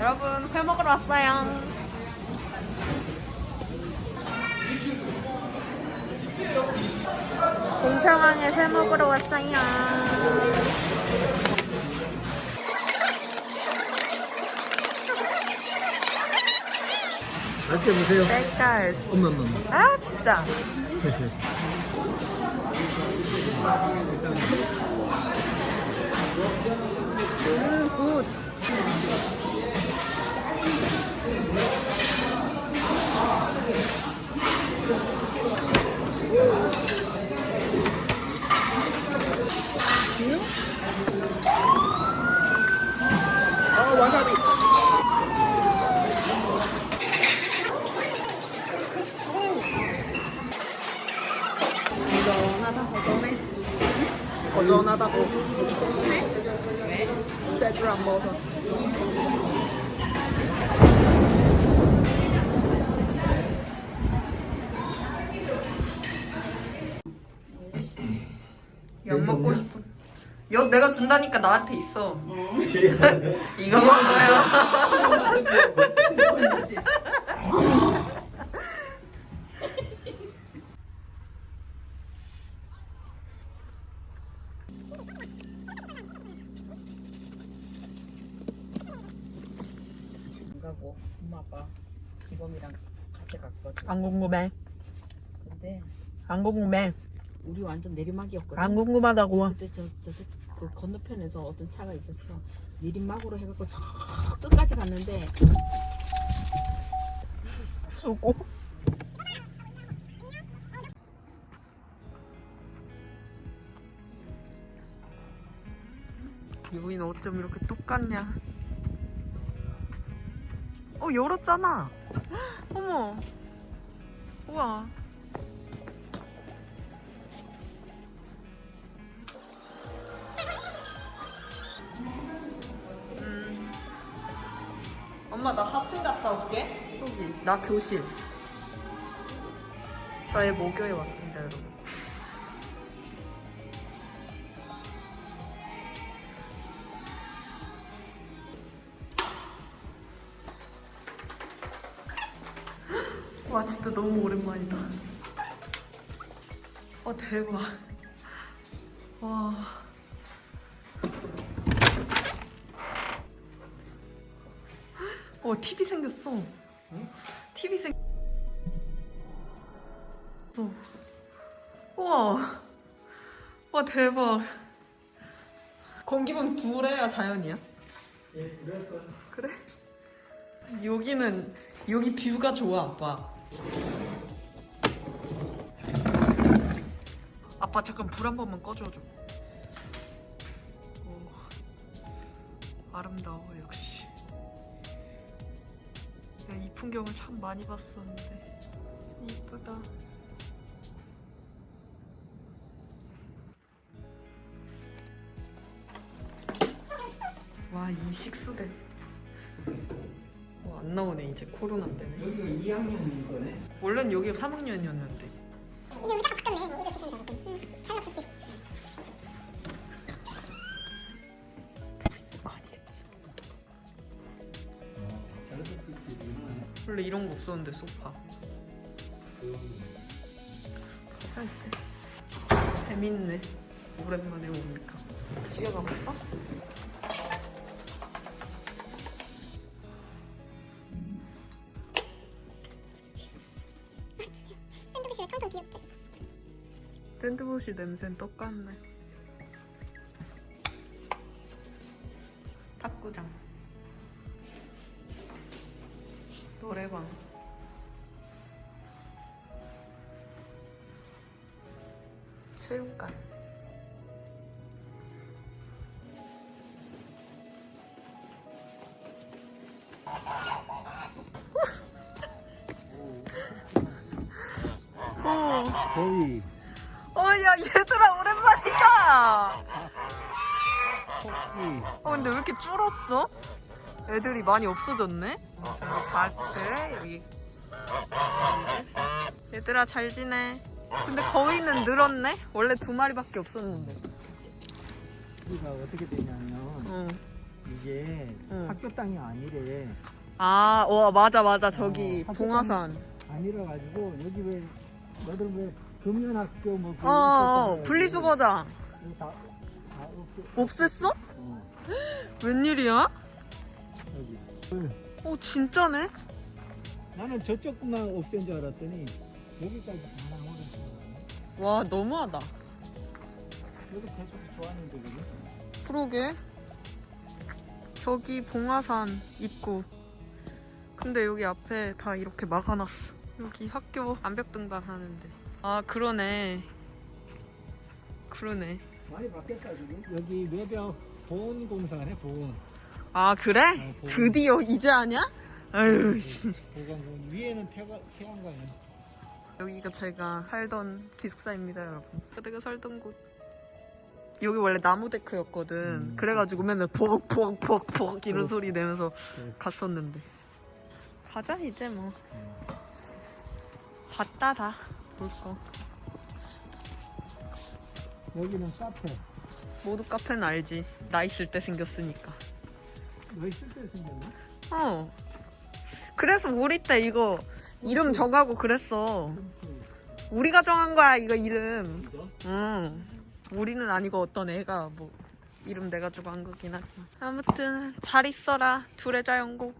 여러분 회 먹으러 왔어요. 공평하게 회 먹으러 왔어요. 맛있게 보세요. 색깔. 엄마, 엄마. 아 진짜. 엿 먹고 싶어. 엿 내가 준다니까 나한테 있어. 이거 먹어요. 안 가고 엄마 아빠 기범이랑 같이 갔거든. 안 궁금해. 근데 안 궁금해. 우리 완전 내리막이었거든. 안 궁금하다고. 그때 저, 저, 새- 그 건너편에서 어떤 차가 있었어. 내리막으로 해갖고 저 끝까지 갔는데 수고. 여긴 어쩜 이렇게 똑같냐? 어 열었잖아. 어머. 우와. 갔다 올게. 여기 나 교실. 저의 모교에 왔습니다, 여러분. 와, 진짜 너무 오랜만이다. 와, 대박. 와. 와, TV 생겼어. TV 생. 어. 우와. 와, 대박. 공기분 둘해야 자연이야? 예, 그럴 거. 그래? 여기는, 여기 뷰가 좋아, 아빠. 아빠, 잠깐 불 한 번만 꺼줘줘. 오. 아름다워, 역시. 풍경을 참 많이 봤었는데. 이쁘다. 와, 이 식수대. 뭐 안 나오네, 이제 코로나 때문에. 여기가 2학년인 거네. 원래는 여기가 3학년이었는데. 이게 의자가 바뀌었네. 이거 좋습니다. 음, 찰나 PC. 이거 원래 이런 거 없었는데, 소파. 이제. 재밌네. 오랜만에 오니까. 집에 가볼까? 샌드보시 냄새는 똑같네. 어, 야, 얘들아, 오랜만이다! 토끼. 어, 근데 왜 이렇게 줄었어? 애들이 많이 없어졌네? 저기 닭들, 여기. 얘들아, 잘 지내. 근데 거위는 늘었네? 원래 두 마리밖에 없었는데. 우리가 어떻게 되냐면 어. 이게 응. 학교 땅이 아니래. 아, 와, 맞아, 맞아. 저기, 어, 봉화산. 아니라 가지고 여기 왜 너들 왜 금연학교 뭐 어, 어, 있었잖아요. 분리수거장. 다, 다. 없앴어? 어, 웬일이야? 여기. 어, 진짜네? 나는 저쪽만 없앤 줄 알았더니 여기까지 다 나오는 와, 너무하다. 여기 계속 좋아하는데 그지? 그러게. 저기 봉화산 입구. 근데 여기 앞에 다 이렇게 막아놨어. 여기 학교 암벽 등반 하는데. 아, 그러네. 그러네. 많이 바뀌었다 지금. 여기 외벽 보온 공사네 보온. 아, 그래? 어, 보온. 드디어 이제 하냐? 아유. 보관 위에는 태가, 태양광이. 여기가 제가 살던 기숙사입니다, 여러분. 내가 살던 곳. 여기 원래 나무 데크였거든. 음. 그래가지고 맨날 부엌부엌부엌부엌 이런 어. 소리 내면서 네. 갔었는데. 가자 이제 뭐. 음. 봤다 다. 볼 거. 여기는 카페. 모두 카페는 알지. 나 있을 때 생겼으니까. 너 있을 때 생겼나? 어. 그래서 우리 때 이거 이름 정하고 그랬어. 우리가 정한 거야 이거 이름. 응. 우리는 아니고 어떤 애가 뭐 이름 내가지고 한 거긴 하지만. 아무튼 잘 있어라 둘의 자연고.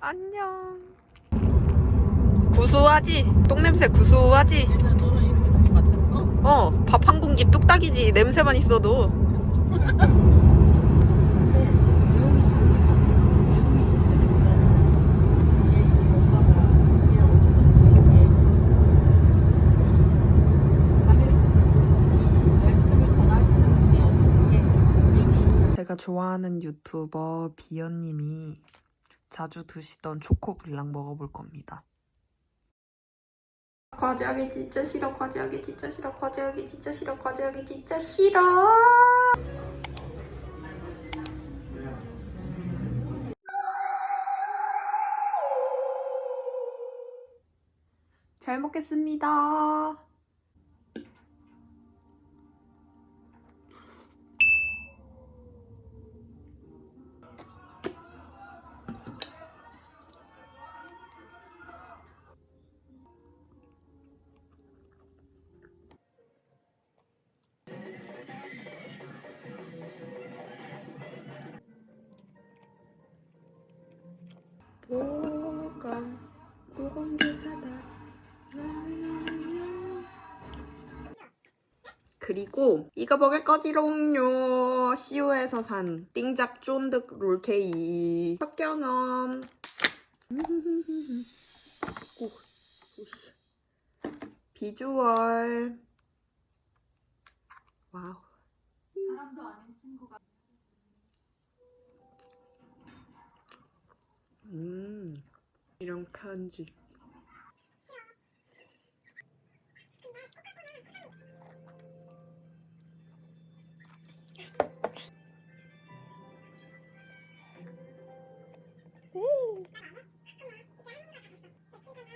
안녕. 구수하지? 똥냄새 구수하지? 얘는 너랑 이름이 좀 같았어? 어, 밥 한 공기 뚝딱이지. 냄새만 있어도. 근데 내용이 좋은 게 없어. 내용이 좋다기보다는 이게 이제 엄마가 이게 어느 정도 이게 자기를 이 말씀을 전하시는 분이 어떤 그게 분명히 제가 좋아하는 유튜버 비연님이 자주 드시던 초코 블랑 먹어볼 겁니다. 과제하기 진짜 싫어. 과제하기 진짜 싫어. 과제하기 진짜 싫어. 과제하기 진짜 싫어. 잘 먹겠습니다. 그리고 이거 먹을 거지롱요. CU에서 산 띵작 쫀득 롤케이. 첫 경험. 비주얼. 와우. 사람도 아닌 친구가 음 이런 편지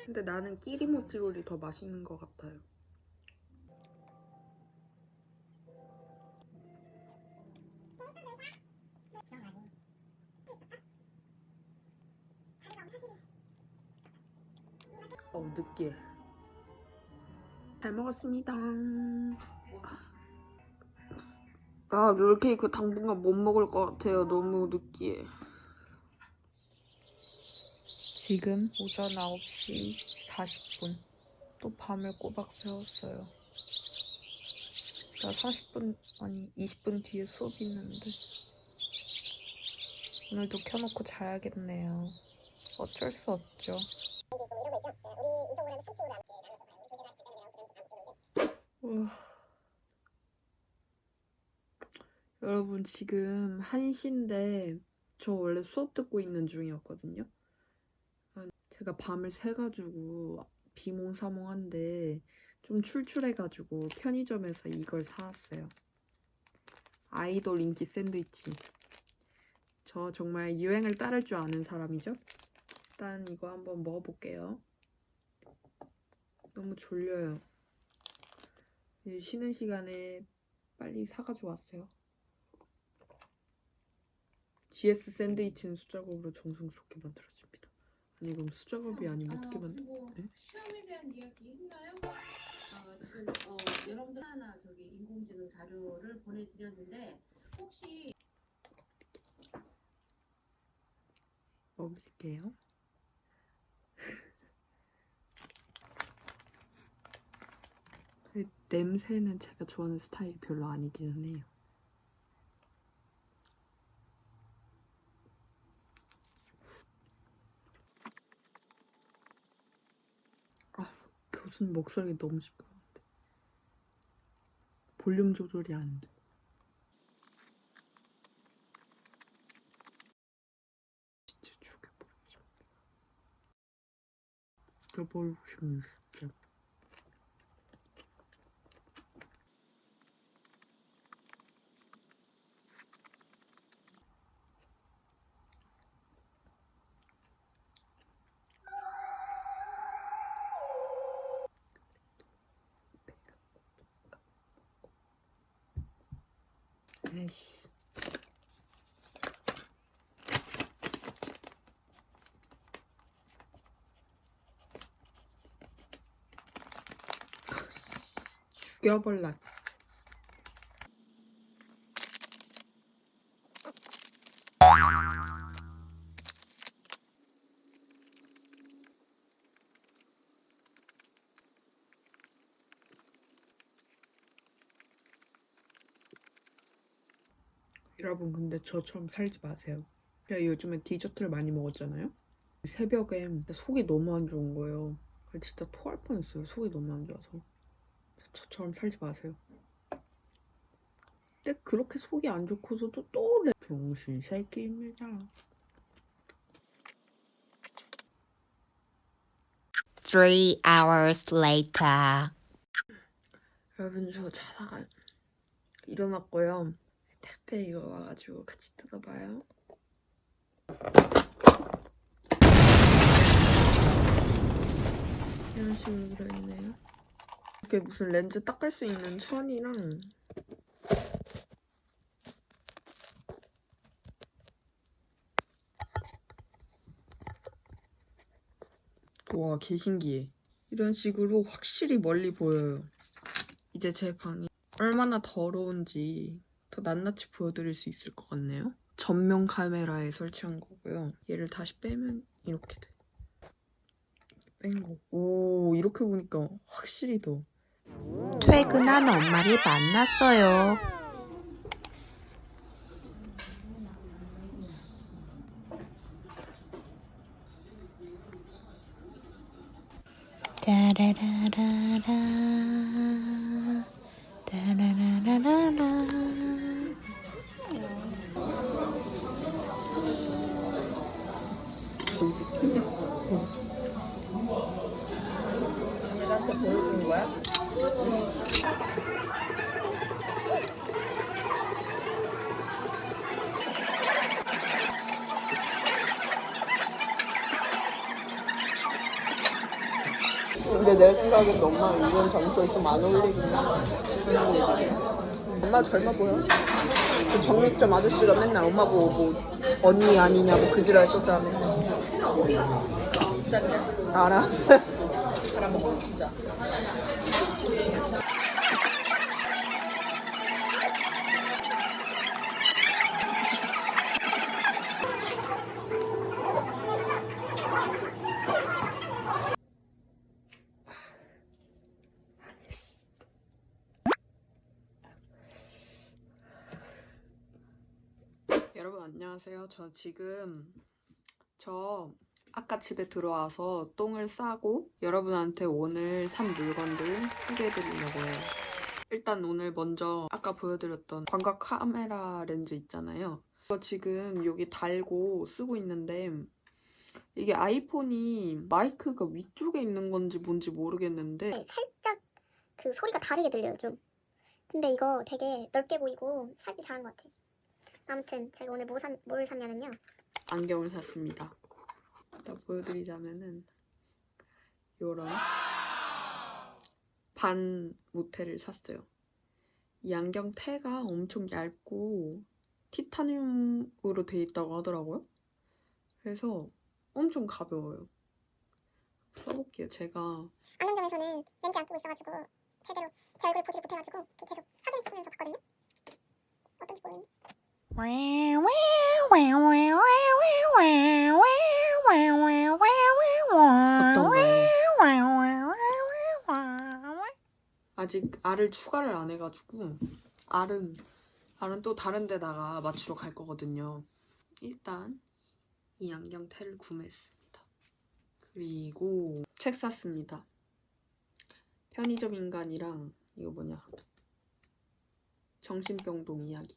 근데 나는 끼리모찌 롤이 더 맛있는 것 같아요. 어우 느끼해 잘 먹었습니다. 아 롤케이크 당분간 못 먹을 것 같아요. 너무 느끼해 지금 오전 9시 40분. 또 밤을 꼬박 새웠어요. 나 40분 아니 20분 뒤에 수업 있는데. 오늘도 켜놓고 자야겠네요. 어쩔 수 없죠. 우. 여러분 지금 1시인데 저 원래 수업 듣고 있는 중이었거든요. 아, 제가 밤을 새가지고 비몽사몽한데 좀 출출해가지고 편의점에서 이걸 사왔어요. 아이돌 인기 샌드위치. 저 정말 유행을 따를 줄 아는 사람이죠? 일단 이거 한번 먹어볼게요. 너무 졸려요. 쉬는 시간에 빨리 사가지고 왔어요. GS 샌드위치는 수작업으로 정성스럽게 만들어집니다. 아니 그럼 수작업이 아니면 어떻게 만들? 그리고 네? 시험에 대한 이야기 했나요? 어, 지금 어, 여러분들 하나 저기 인공지능 자료를 보내드렸는데 혹시 먹을게요. 근데 냄새는 제가 좋아하는 스타일이 별로 아니기는 해요. 아, 교수님 목소리 너무 시끄러운데. 볼륨 조절이 안 돼. 진짜 죽여버리고 싶다. 죽여버리고 싶네, 진짜. 아이씨. 죽여볼라. 여러분 근데 저처럼 살지 마세요. 제가 요즘에 디저트를 많이 먹었잖아요. 새벽에 속이 너무 안 좋은 거예요. 진짜 토할 뻔했어요. 속이 너무 안 좋아서. 저처럼 살지 마세요. 근데 그렇게 속이 안 좋고서도 또 레... 병신 새끼입니다. Three hours later. 여러분 저 자다가 일어났고요. 택배 이거 와가지고 같이 뜯어봐요. 이런 식으로 들어있네요. 이게 무슨 렌즈 닦을 수 있는 천이랑 와 개 신기해. 이런 식으로 확실히 멀리 보여요. 이제 제 방이 얼마나 더러운지 더 낱낱이 보여드릴 수 있을 것 같네요. 전면 카메라에 설치한 거고요. 얘를 다시 빼면 이렇게 돼. 뺀 거. 오, 이렇게 보니까 확실히 더. 퇴근한 엄마를 만났어요. 따라라라라 따라라라라 얘한테 보여주는 거야? 근데 내 생각엔 엄마 이런 장소에 좀 안 어울리긴 해. 엄마 젊어 보여. 그 정육점 아저씨가 맨날 엄마 보고 뭐 언니 아니냐고 그 지랄 썼잖아. 알아. 알아먹어 진짜. 여러분 안녕하세요. 저 지금 저 아까 집에 들어와서 똥을 싸고 여러분한테 오늘 산 물건들 소개해드리려고요. 일단 오늘 먼저 아까 보여드렸던 광각 카메라 렌즈 있잖아요. 이거 지금 여기 달고 쓰고 있는데 이게 아이폰이 마이크가 위쪽에 있는 건지 뭔지 모르겠는데 네, 살짝 그 소리가 다르게 들려요 좀. 근데 이거 되게 넓게 보이고 살기 잘한 것 같아. 아무튼 제가 오늘 뭐 산, 뭘 샀냐면요. 안경을 샀습니다. 일단 보여드리자면은 요런 반 무태를 샀어요. 이 안경 테가 엄청 얇고 티타늄으로 돼 있다고 하더라고요. 그래서 엄청 가벼워요. 써볼게요. 제가 안경점에서는 렌즈 안 끼고 있어가지고 제대로 제 얼굴 보지를 못해가지고 계속 사진 찍으면서 봤거든요. 어떤지 모르겠는데. 아직 알을 추가를 안 해가지고 알은 알은 또 다른 데다가 맞추러 갈 거거든요. 일단 이 안경테를 구매했습니다. 그리고 책 샀습니다. 편의점 인간이랑 이거 뭐냐 정신병동 이야기.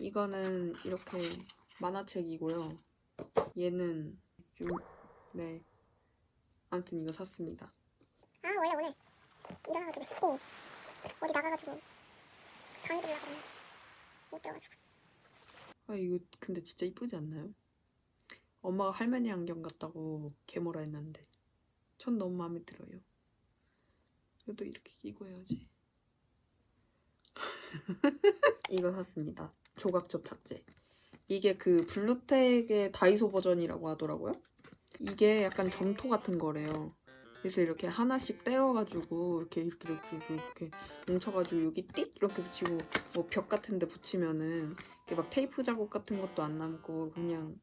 이거는 이렇게 만화책이고요. 얘는 유... 네 아무튼 이거 샀습니다. 아 원래 오늘 일어나가지고 씻고 어디 나가가지고 강의 들으려고 했는데 못 들어가지고 아 이거 근데 진짜 이쁘지 않나요? 엄마가 할머니 안경 같다고 개모라 했는데 전 너무 마음에 들어요. 그래도 이렇게 끼고 해야지. 이거 샀습니다. 조각 접 착제. 이게 그 블루텍의 다이소 버전이라고 하더라고요. 이게 약간 점토 같은 거래요. 그래서 이렇게 하나씩 떼어가지고 이렇게 이렇게 이렇게 이렇게, 뭉쳐가지고 여기 띡 이렇게 붙이고 뭐 벽 같은데 붙이면은 이렇게 막 테이프 자국 같은 것도 안 남고 그냥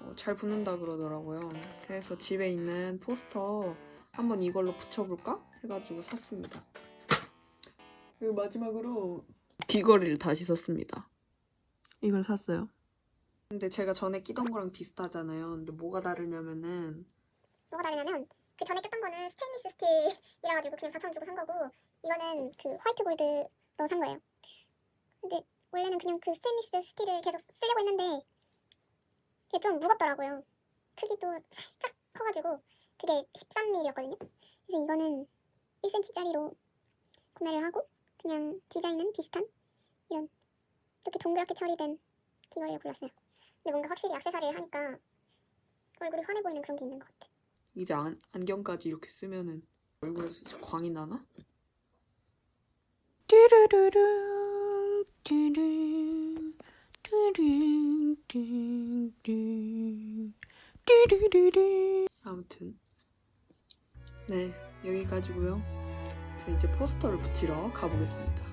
어, 잘 붙는다 그러더라고요. 그래서 집에 있는 포스터 한번 이걸로 붙여볼까 해가지고 샀습니다. 그리고 마지막으로 귀걸이를 다시 샀습니다. 이걸 샀어요. 근데 제가 전에 끼던 거랑 비슷하잖아요. 근데 뭐가 다르냐면은 뭐가 다르냐면 그 전에 꼈던 거는 스테인리스 스틸이라 가지고 그냥 4천 원 주고 산 거고 이거는 그 화이트 골드로 산 거예요. 근데 원래는 그냥 그 스테인리스 스틸을 계속 쓰려고 했는데 그게 좀 무겁더라고요. 크기도 살짝 커가지고 그게 13mm였거든요. 그래서 이거는 1cm짜리로 구매를 하고 그냥 디자인은 비슷한 이런 이렇게 동그랗게 처리된 귀걸이를 골랐어요. 근데 뭔가 확실히 액세서리를 하니까 얼굴이 환해 보이는 그런 게 있는 것 같아. 이제 안, 안경까지 이렇게 쓰면은 얼굴에서 진짜 광이 나나? 뚜루루루 뚜루 뚜루 뚜루 뚜루루루 아무튼 네 여기까지고요. 저 이제 포스터를 붙이러 가보겠습니다.